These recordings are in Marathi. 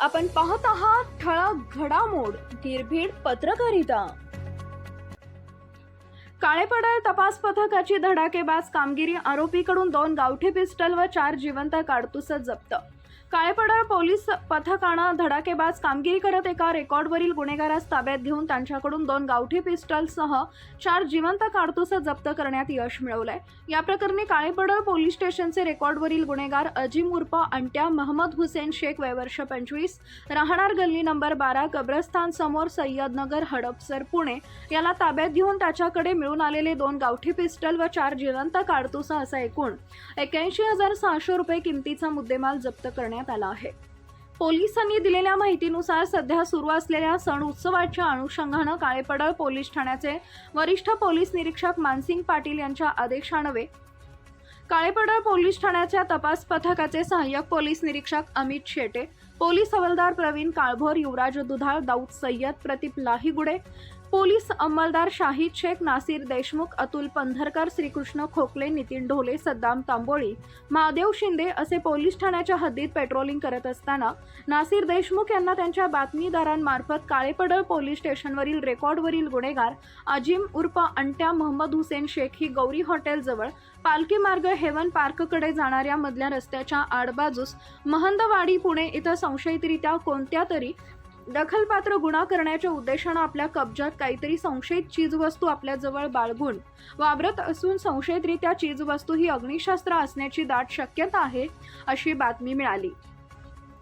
आपण पाहत आहात ठळक घडामोड निर्भीड पत्रकारिता. काळेपडळ तपास पथकाची धडाकेबाज कामगिरी आरोपीकडून दोन गावठी पिस्टल व चार जिवंत काडतुसं जप्त काळेपडळ पोलीस पथकानं धडाकेबाज कामगिरी करत एका रेकॉर्डवरील गुन्हेगारास ताब्यात घेऊन त्यांच्याकडून दोन गावठी पिस्टलसह चार जिवंत काडतुस जप्त करण्यात यश मिळवलंय. या प्रकरणी काळेपडळ पोलीस स्टेशनचे रेकॉर्डवरील गुन्हेगार अजिम उर्फ अंट्या महम्मद हुसेन शेख वयवर्ष पंचवीस राहणार गल्ली नंबर बारा कब्रस्थान समोर सय्यदनगर हडपसर पुणे. याला ताब्यात घेऊन त्याच्याकडे मिळून आलेले दोन गावठी पिस्टल व चार जिवंत काडतुस असा एकूण एक्याऐंशी हजार सहाशे रुपये किमतीचा मुद्देमाल जप्त करण्यात आला आहे. पोलिसांनी दिलेल्या माहितीनुसार सध्या सुरू असलेल्या सण उत्सवाच्या अनुषंगानं काळेपडळ पोलीस ठाण्याचे वरिष्ठ पोलीस निरीक्षक मानसिंग पाटील यांच्या आदेशानवे काळेपडळ पोलीस ठाण्याच्या तपास पथकाचे सहाय्यक पोलीस निरीक्षक अमित शेटे पोलीस हवालदार प्रवीण काळभोर युवराज दुधाळ दाऊद सय्यद प्रतीप लाहीगुडे पोलीस अंमलदार शाहिद शेख नासिर देशमुख अतुल पंधरकर श्रीकृष्ण खोकले नितीन ढोले सद्दाम तांबोळी महादेव शिंदे असे पोलीस ठाण्याच्या हद्दीत पेट्रोलिंग करत असताना नासिर देशमुख यांना त्यांच्या बातमीदारांमार्फत काळेपडळ पोलीस स्टेशनवरील रेकॉर्डवरील गुन्हेगार अजिम उर्फ अंट्या मोहम्मद हुसेन शेख ही गौरी हॉटेलजवळ पालखी मार्ग हेवन पार्ककडे जाणाऱ्या मधल्या रस्त्याच्या आडबाजूस महंदवाडी पुणे इथं संशयितरित्या कोणत्या तरी दखलपात्र गुन्हा करण्याच्या उद्देशानं आपल्या कब्जात काहीतरी संशयित चीजवस्तू आपल्याजवळ बाळगून वावरत असून संशयितरित्या चीजवस्तू ही अग्निशास्त्र असण्याची दाट शक्यता आहे अशी बातमी मिळाली.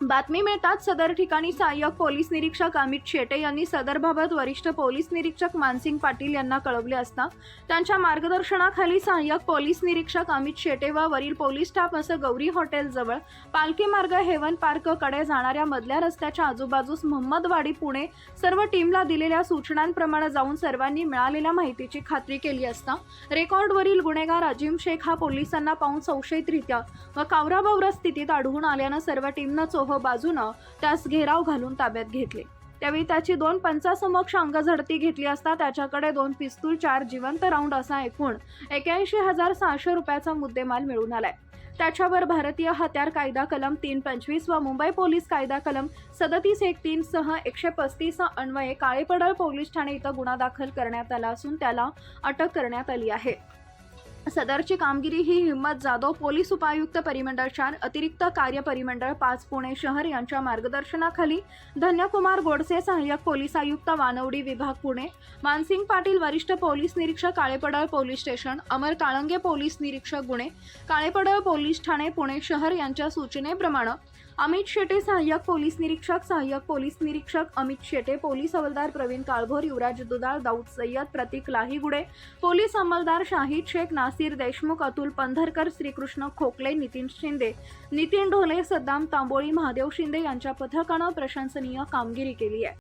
बातमी मिळताच सदर ठिकाणी सहाय्यक पोलीस निरीक्षक अमित शेटे यांनी सदरबाबत वरिष्ठ पोलीस निरीक्षक मानसिंग पाटील यांना कळवले असता त्यांच्या मार्गदर्शनाखाली सहाय्यक पोलीस निरीक्षक अमित शेटे व वरील पोलीस स्टाफ असं गौरी हॉटेलजवळ पालखी मार्ग हेवन पार्ककडे जाणाऱ्या मधल्या रस्त्याच्या आजूबाजूस मोहम्मदवाडी पुणे सर्व टीमला दिलेल्या सूचनांप्रमाणे जाऊन सर्वांनी मिळालेल्या माहितीची खात्री केली असता रेकॉर्डवरील गुन्हेगार अजिम शेख हा पोलिसांना पाहून संशयितरित्या व कावराबावरा स्थितीत आढळून आल्यानं सर्व टीमनं सह बाजूनं त्यास घेराव घालून ताब्यात घेतले. त्यावेळी त्याची दोन पंचासमक्ष अंगझडती घेतली असता त्याच्याकडे दोन पिस्तूल चार जिवंत राऊंड असा एकूण एक्याऐंशी हजार सहाशे रुपयाचा मुद्देमाल मिळून आलाय. त्याच्यावर भारतीय हत्यार कायदा कलम तीन पंचवीस व मुंबई पोलीस कायदा कलम सदतीस एक तीन सह एकशे पस्तीस अन्वये काळेपडळ पोलीस ठाणे इथं गुन्हा दाखल करण्यात आला असून त्याला अटक करण्यात आली आहे. सदरची कामगिरी ही हिम्मत जाधव पोलीस उपायुक्त परिमंडळ चार अतिरिक्त कार्य परिमंडळ पाच पुणे शहर यांच्या मार्गदर्शनाखाली धन्यकुमार गोडसे सहाय्यक पोलीस आयुक्त वानवडी विभाग पुणे मानसिंग पाटील वरिष्ठ पोलीस निरीक्षक Kalepadal police station Amar Kalange police निरीक्षक गुणे काळेपडळ पोलीस ठाणे पुणे शहर यांच्या सूचनेप्रमाणे अमित शेटे सहाय्यक पोलीस निरीक्षक सहाय्यक पोलीस निरीक्षक अमित शेटे पोलीस हवालदार प्रवीण काळभोर युवराज दुधाळ दाऊद सय्यद प्रतीक लाहीगुडे पोलीस अंमलदार शाहिद शेख नासिर देशमुख अतुल पंधरकर श्रीकृष्ण खोकले नितीन शिंदे नितीन ढोले सद्दाम तांबोळी महादेव शिंदे यांच्या पथकानं प्रशंसनीय कामगिरी केली आहे.